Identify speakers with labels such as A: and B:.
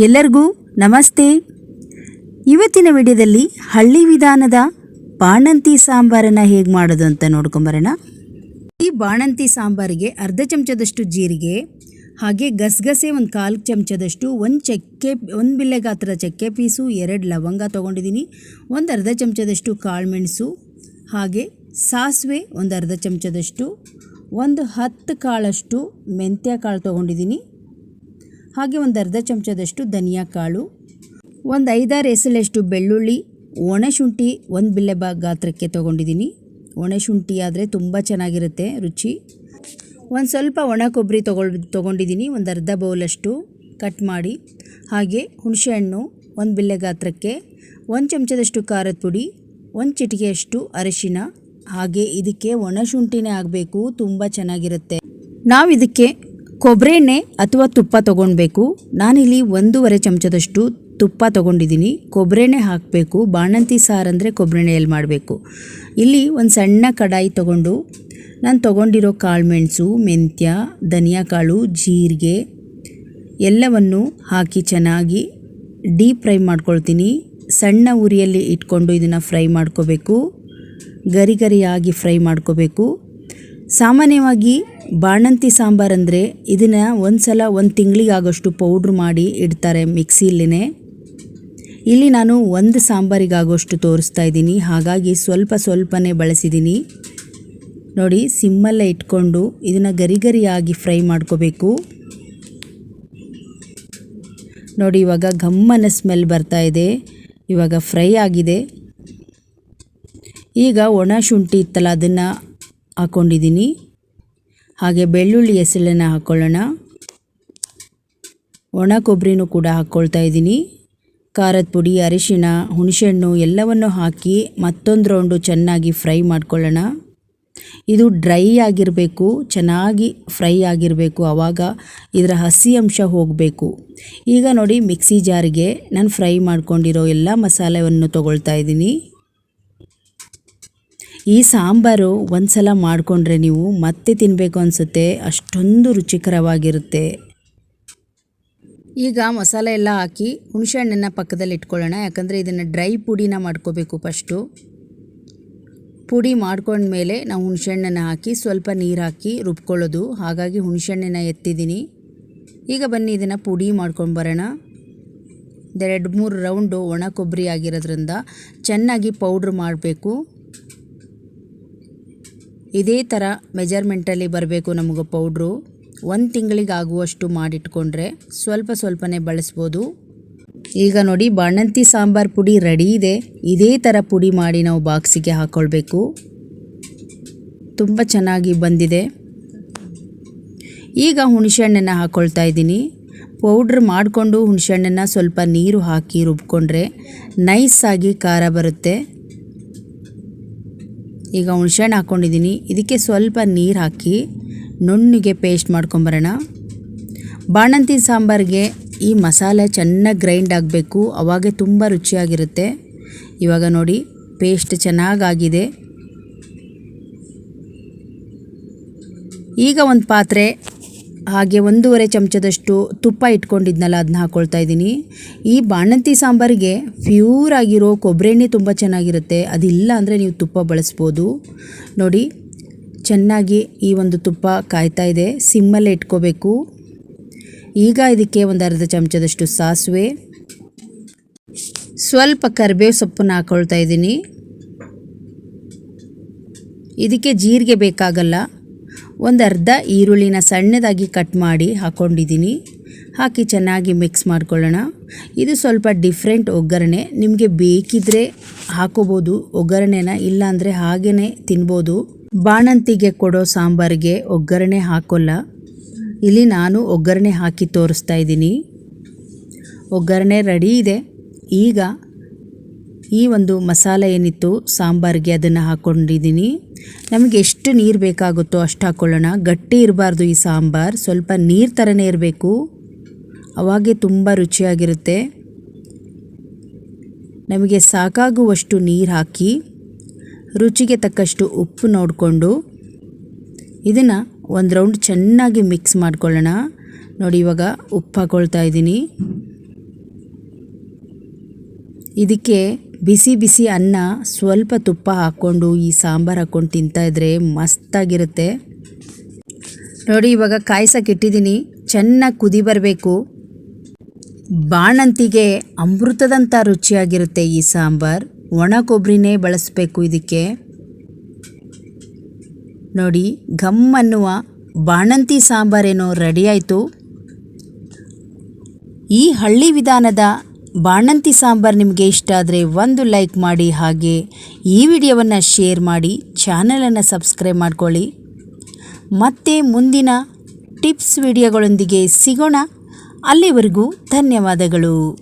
A: ಎಲ್ಲರಿಗೂ ನಮಸ್ತೆ. ಇವತ್ತಿನ ವಿಡಿಯೋದಲ್ಲಿ ಹಳ್ಳಿ ವಿಧಾನದ ಬಾಣಂತಿ ಸಾಂಬಾರನ್ನು ಹೇಗೆ ಮಾಡೋದು ಅಂತ ನೋಡ್ಕೊಂಬರೋಣ. ಈ ಬಾಣಂತಿ ಸಾಂಬಾರಿಗೆ ಅರ್ಧ ಚಮಚದಷ್ಟು ಜೀರಿಗೆ, ಹಾಗೆ ಗಸಗಸೆ ಒಂದು ಕಾಲು ಚಮಚದಷ್ಟು, ಒಂದು ಚಕ್ಕೆ, ಒಂದು ಬಿಲ್ಲೆ ಗಾತ್ರದ ಚಕ್ಕೆ ಪೀಸು, ಎರಡು ಲವಂಗ ತೊಗೊಂಡಿದ್ದೀನಿ, ಒಂದು ಅರ್ಧ ಚಮಚದಷ್ಟು ಕಾಳುಮೆಣಸು ಹಾಗೆ ಸಾಸಿವೆ ಒಂದು ಅರ್ಧ ಚಮಚದಷ್ಟು, ಒಂದು ಹತ್ತು ಕಾಳಷ್ಟು ಮೆಂತ್ಯ ಕಾಳು ತೊಗೊಂಡಿದ್ದೀನಿ. ಹಾಗೆ ಒಂದು ಅರ್ಧ ಚಮಚದಷ್ಟು ಧನಿಯಾ ಕಾಳು, ಒಂದು ಐದಾರು ಎಸಲಷ್ಟು ಬೆಳ್ಳುಳ್ಳಿ ಒಣಶುಂಠಿ ಒಂದು ಬಿಲ್ಲೆ ಬಾ ಗಾತ್ರಕ್ಕೆ ತೊಗೊಂಡಿದ್ದೀನಿ ಒಣಶುಂಠಿ ಆದರೆ ತುಂಬ ಚೆನ್ನಾಗಿರುತ್ತೆ ರುಚಿ. ಒಂದು ಸ್ವಲ್ಪ ಒಣ ಕೊಬ್ಬರಿ ತೊಗೊಳ್ ತೊಗೊಂಡಿದ್ದೀನಿ ಒಂದು ಅರ್ಧ ಬೌಲಷ್ಟು ಕಟ್ ಮಾಡಿ. ಹಾಗೆ ಹುಣಸೆಹಣ್ಣು ಒಂದು ಬಿಲ್ಲೆ ಗಾತ್ರಕ್ಕೆ, ಒಂದು ಚಮಚದಷ್ಟು ಖಾರದ ಪುಡಿ, ಒಂದು ಚಿಟಿಕೆಯಷ್ಟು ಅರಿಶಿನ. ಹಾಗೆ ಇದಕ್ಕೆ ಒಣಶುಂಠಿನೇ ಆಗಬೇಕು, ತುಂಬ ಚೆನ್ನಾಗಿರುತ್ತೆ. ನಾವು ಇದಕ್ಕೆ ಕೊಬ್ಬರಿ ಎಣ್ಣೆ ಅಥವಾ ತುಪ್ಪ ತಗೊಳ್ಬೇಕು ನಾನಿಲ್ಲಿ ಒಂದೂವರೆ ಚಮಚದಷ್ಟು ತುಪ್ಪ ತೊಗೊಂಡಿದ್ದೀನಿ. ಕೊಬ್ಬರೆಣ್ಣೆ ಹಾಕಬೇಕು. ಬಾಣಂತಿ ಸಾರು ಅಂದರೆ ಕೊಬ್ಬರೆಣ್ಣೆಯಲ್ಲಿ ಮಾಡಬೇಕು. ಇಲ್ಲಿ ಒಂದು ಸಣ್ಣ ಕಡಾಯಿ ತೊಗೊಂಡು ನಾನು ತೊಗೊಂಡಿರೋ ಕಾಳುಮೆಣಸು, ಮೆಂತ್ಯ ಧನಿಯಾ ಕಾಳು ಜೀರಿಗೆ ಎಲ್ಲವನ್ನು ಹಾಕಿ ಚೆನ್ನಾಗಿ ಡೀಪ್ ಫ್ರೈ ಮಾಡ್ಕೊಳ್ತೀನಿ. ಸಣ್ಣ ಉರಿಯಲ್ಲಿ ಇಟ್ಕೊಂಡು ಇದನ್ನು ಫ್ರೈ ಮಾಡ್ಕೋಬೇಕು. ಗರಿ ಗರಿಯಾಗಿ ಫ್ರೈ ಮಾಡ್ಕೋಬೇಕು. ಸಾಮಾನ್ಯವಾಗಿ ಬಾಣಂತಿ ಸಾಂಬಾರು ಅಂದರೆ ಇದನ್ನು ಒಂದು ಸಲ ಒಂದು ತಿಂಗಳಿಗಾಗೋಷ್ಟು ಪೌಡ್ರ್ ಮಾಡಿ ಇಡ್ತಾರೆ ಮಿಕ್ಸಿಲೇ ಇಲ್ಲಿ ನಾನು ಒಂದು ಸಾಂಬಾರಿಗಾಗೋಷ್ಟು ತೋರಿಸ್ತಾ ಇದ್ದೀನಿ. ಹಾಗಾಗಿ ಸ್ವಲ್ಪ ಸ್ವಲ್ಪನೇ ಬಳಸಿದ್ದೀನಿ ನೋಡಿ, ಸಿಮ್ಮಲ್ಲೇ ಇಟ್ಕೊಂಡು ಇದನ್ನು ಗರಿ ಗರಿಯಾಗಿ ಫ್ರೈ ಮಾಡ್ಕೋಬೇಕು. ನೋಡಿ, ಇವಾಗ ಘಮ್ಮನ ಸ್ಮೆಲ್ ಬರ್ತಾ ಇದೆ. ಇವಾಗ ಫ್ರೈ ಆಗಿದೆ. ಈಗ ಒಣ ಶುಂಠಿ ಇತ್ತಲ್ಲ, ಅದನ್ನು ಹಾಕ್ಕೊಂಡಿದ್ದೀನಿ ಹಾಗೆ ಬೆಳ್ಳುಳ್ಳಿ ಎಸಳನ್ನು ಹಾಕ್ಕೊಳ್ಳೋಣ ಒಣ ಕೊಬ್ಬರಿನೂ ಕೂಡ ಹಾಕ್ಕೊಳ್ತಾ ಇದ್ದೀನಿ. ಖಾರದ ಪುಡಿ, ಅರಿಶಿಣ, ಹುಣಸೆಹಣ್ಣು ಎಲ್ಲವನ್ನು ಹಾಕಿ ಮತ್ತೊಂದು ರೌಂಡು ಚೆನ್ನಾಗಿ ಫ್ರೈ ಮಾಡ್ಕೊಳ್ಳೋಣ. ಇದು ಡ್ರೈ ಆಗಿರಬೇಕು, ಚೆನ್ನಾಗಿ ಫ್ರೈ ಆಗಿರಬೇಕು ಆವಾಗ ಇದರ ಹಸಿ ಅಂಶ ಹೋಗಬೇಕು. ಈಗ ನೋಡಿ ಮಿಕ್ಸಿ ಜಾರಿಗೆ ನಾನು ಫ್ರೈ ಮಾಡ್ಕೊಂಡಿರೋ ಎಲ್ಲ ಮಸಾಲೆಯನ್ನು ತೊಗೊಳ್ತಾ ಇದ್ದೀನಿ. ಈ ಸಾಂಬಾರು ಒಂದ್ಸಲ ಮಾಡಿಕೊಂಡ್ರೆ ನೀವು ಮತ್ತೆ ತಿನ್ನಬೇಕು ಅನಿಸುತ್ತೆ. ಅಷ್ಟೊಂದು ರುಚಿಕರವಾಗಿರುತ್ತೆ. ಈಗ ಮಸಾಲೆ ಎಲ್ಲ ಹಾಕಿ ಹುಣಸೆಹಣ್ಣನ್ನು ಪಕ್ಕದಲ್ಲಿ ಇಟ್ಕೊಳ್ಳೋಣ. ಯಾಕಂದರೆ ಇದನ್ನು ಡ್ರೈ ಪುಡಿನ ಮಾಡ್ಕೋಬೇಕು ಫಸ್ಟು. ಪುಡಿ ಮಾಡ್ಕೊಂಡ್ಮೇಲೆ ನಾವು ಹುಣಸೆಹಣ್ಣನ್ನು ಹಾಕಿ ಸ್ವಲ್ಪ ನೀರು ಹಾಕಿ ರುಬ್ಕೊಳ್ಳೋದು. ಹಾಗಾಗಿ ಹುಣಸೆಹಣ್ಣನ್ನು ಎತ್ತಿದ್ದೀನಿ. ಈಗ ಬನ್ನಿ ಇದನ್ನು ಪುಡಿ ಮಾಡ್ಕೊಂಡು ಬರೋಣ. ಎರಡು ಮೂರು ರೌಂಡು ಒಣ ಕೊಬ್ಬರಿ ಆಗಿರೋದ್ರಿಂದ ಚೆನ್ನಾಗಿ ಪೌಡ್ರ್ ಮಾಡಬೇಕು. ಇದೇ ಥರ ಮೆಜರ್ಮೆಂಟಲ್ಲಿ ಬರಬೇಕು ನಮಗೆ ಪೌಡ್ರು. ಒಂದು ತಿಂಗಳಿಗಾಗುವಷ್ಟು ಮಾಡಿಟ್ಕೊಂಡ್ರೆ ಸ್ವಲ್ಪ ಸ್ವಲ್ಪನೇ ಬಳಸ್ಬೋದು. ಈಗ ನೋಡಿ, ಬಾಣಂತಿ ಸಾಂಬಾರು ಪುಡಿ ರೆಡಿ ಇದೆ. ಇದೇ ಥರ ಪುಡಿ ಮಾಡಿ ನಾವು ಬಾಕ್ಸಿಗೆ ಹಾಕ್ಕೊಳ್ಬೇಕು ತುಂಬ ಚೆನ್ನಾಗಿ ಬಂದಿದೆ. ಈಗ ಹುಣಸೆಹಣ್ಣನ್ನು ಹಾಕ್ಕೊಳ್ತಾ ಇದ್ದೀನಿ. ಪೌಡ್ರ್ ಮಾಡಿಕೊಂಡು ಹುಣಸೆಹಣ್ಣನ್ನು ಸ್ವಲ್ಪ ನೀರು ಹಾಕಿ ರುಬ್ಕೊಂಡ್ರೆ ನೈಸಾಗಿ ಖಾರ ಬರುತ್ತೆ. ಈಗ ಹುಣಸೆಹಣ್ಣು ಹಾಕ್ಕೊಂಡಿದ್ದೀನಿ. ಇದಕ್ಕೆ ಸ್ವಲ್ಪ ನೀರು ಹಾಕಿ ನುಣ್ಣಿಗೆ ಪೇಸ್ಟ್ ಮಾಡ್ಕೊಂಬರೋಣ. ಬಾಣಂತಿ ಸಾಂಬಾರಿಗೆ ಈ ಮಸಾಲೆ ಚೆನ್ನಾಗಿ ಗ್ರೈಂಡ್ ಆಗಬೇಕು. ಅವಾಗೆ ತುಂಬ ರುಚಿಯಾಗಿರುತ್ತೆ. ಇವಾಗ ನೋಡಿ ಪೇಸ್ಟ್ ಚೆನ್ನಾಗಾಗಿದೆ. ಈಗ ಒಂದು ಪಾತ್ರೆ ಹಾಗೆ ಒಂದೂವರೆ ಚಮಚದಷ್ಟು ತುಪ್ಪ ಇಟ್ಕೊಂಡಿದ್ನಲ್ಲ ಅದನ್ನ ಹಾಕ್ಕೊಳ್ತಾ ಇದ್ದೀನಿ. ಈ ಬಾಣಂತಿ ಸಾಂಬಾರಿಗೆ ಪ್ಯೂರ್ ಆಗಿರೋ ಕೊಬ್ಬರಿ ಎಣ್ಣೆ ತುಂಬ ಚೆನ್ನಾಗಿರುತ್ತೆ. ಅದಿಲ್ಲ ಅಂದರೆ ನೀವು ತುಪ್ಪ ಬಳಸ್ಬೋದು. ನೋಡಿ, ಚೆನ್ನಾಗಿ ಈ ಒಂದು ತುಪ್ಪ ಕಾಯ್ತಾ ಇದೆ. ಸಿಮ್ಮಲ್ಲೇ ಇಟ್ಕೋಬೇಕು. ಈಗ ಇದಕ್ಕೆ ಒಂದು ಅರ್ಧ ಚಮಚದಷ್ಟು ಸಾಸಿವೆ. ಸ್ವಲ್ಪ ಕರಿಬೇವು ಸೊಪ್ಪನ್ನು ಹಾಕ್ಕೊಳ್ತಾ ಇದ್ದೀನಿ. ಇದಕ್ಕೆ ಜೀರಿಗೆ ಬೇಕಾಗಲ್ಲ. ಒಂದು ಅರ್ಧ ಈರುಳ್ಳಿನ ಸಣ್ಣದಾಗಿ ಕಟ್ ಮಾಡಿ ಹಾಕ್ಕೊಂಡಿದ್ದೀನಿ ಹಾಕಿ ಚೆನ್ನಾಗಿ ಮಿಕ್ಸ್ ಮಾಡ್ಕೊಳ್ಳೋಣ. ಇದು ಸ್ವಲ್ಪ ಡಿಫ್ರೆಂಟ್ ಒಗ್ಗರಣೆ. ನಿಮಗೆ ಬೇಕಿದ್ದರೆ ಹಾಕೋಬೋದು. ಒಗ್ಗರಣೆನ ಇಲ್ಲಾಂದರೆ ಹಾಗೇ ತಿನ್ಬೋದು. ಬಾಣಂತಿಗೆ ಕೊಡೋ ಸಾಂಬಾರಿಗೆ ಒಗ್ಗರಣೆ ಹಾಕೋಲ್ಲ. ಇಲ್ಲಿ ನಾನು ಒಗ್ಗರಣೆ ಹಾಕಿ ತೋರಿಸ್ತಾ ಇದ್ದೀನಿ. ಒಗ್ಗರಣೆ ರೆಡಿ ಇದೆ. ಈಗ ಈ ಒಂದು ಮಸಾಲೆ ಏನಿತ್ತು? ಸಾಂಬಾರಿಗೆ ಅದನ್ನು ಹಾಕ್ಕೊಂಡಿದ್ದೀನಿ ನಮಗೆ ಎಷ್ಟು ನೀರು ಬೇಕಾಗುತ್ತೋ ಅಷ್ಟು ಹಾಕ್ಕೊಳ್ಳೋಣ ಗಟ್ಟಿ ಇರಬಾರ್ದು ಈ ಸಾಂಬಾರು. ಸ್ವಲ್ಪ ನೀರು ಥರನೇ ಇರಬೇಕು. ಅವಾಗೆ ತುಂಬ ರುಚಿಯಾಗಿರುತ್ತೆ. ನಮಗೆ ಸಾಕಾಗುವಷ್ಟು ನೀರು ಹಾಕಿ, ರುಚಿಗೆ ತಕ್ಕಷ್ಟು ಉಪ್ಪು ನೋಡಿಕೊಂಡು ಇದನ್ನು ಒಂದು ರೌಂಡ್ ಚೆನ್ನಾಗಿ ಮಿಕ್ಸ್ ಮಾಡ್ಕೊಳ್ಳೋಣ. ನೋಡಿ ಇವಾಗ ಉಪ್ಪು ಹಾಕ್ಕೊಳ್ತಾ ಇದ್ದೀನಿ. ಇದಕ್ಕೆ ಬಿಸಿ ಬಿಸಿ ಅನ್ನ ಸ್ವಲ್ಪ ತುಪ್ಪ ಹಾಕ್ಕೊಂಡು ಈ ಸಾಂಬಾರು ಹಾಕ್ಕೊಂಡು ತಿಂತಾ ಇದ್ರೆ ಮಸ್ತಾಗಿರುತ್ತೆ. ನೋಡಿ, ಇವಾಗ ಕಾಯ್ಸಕ್ಕೆ ಇಟ್ಟಿದ್ದೀನಿ. ಚೆನ್ನಾಗಿ ಕುದಿ ಬರಬೇಕು. ಬಾಣಂತಿಗೆ ಅಮೃತದಂಥ ರುಚಿಯಾಗಿರುತ್ತೆ ಈ ಸಾಂಬಾರು. ಒಣ ಕೊಬ್ಬರಿನೇ ಬಳಸಬೇಕು ಇದಕ್ಕೆ. ನೋಡಿ, ಘಮ್ ಅನ್ನುವ ಬಾಣಂತಿ ಸಾಂಬಾರೇನೋ ರೆಡಿಯಾಯಿತು ಈ ಹಳ್ಳಿ ವಿಧಾನದ ಬಾಣಂತಿ ಸಾಂಬಾರು ನಿಮಗೆ ಇಷ್ಟ ಆದರೆ ಒಂದು ಲೈಕ್ ಮಾಡಿ ಹಾಗೆ ಈ ವಿಡಿಯೋವನ್ನು ಶೇರ್ ಮಾಡಿ ಚಾನಲನ್ನು ಸಬ್ಸ್ಕ್ರೈಬ್ ಮಾಡ್ಕೊಳ್ಳಿ. ಮತ್ತೆ ಮುಂದಿನ ಟಿಪ್ಸ್ ವಿಡಿಯೋಗಳೊಂದಿಗೆ ಸಿಗೋಣ. ಅಲ್ಲಿವರೆಗೂ ಧನ್ಯವಾದಗಳು.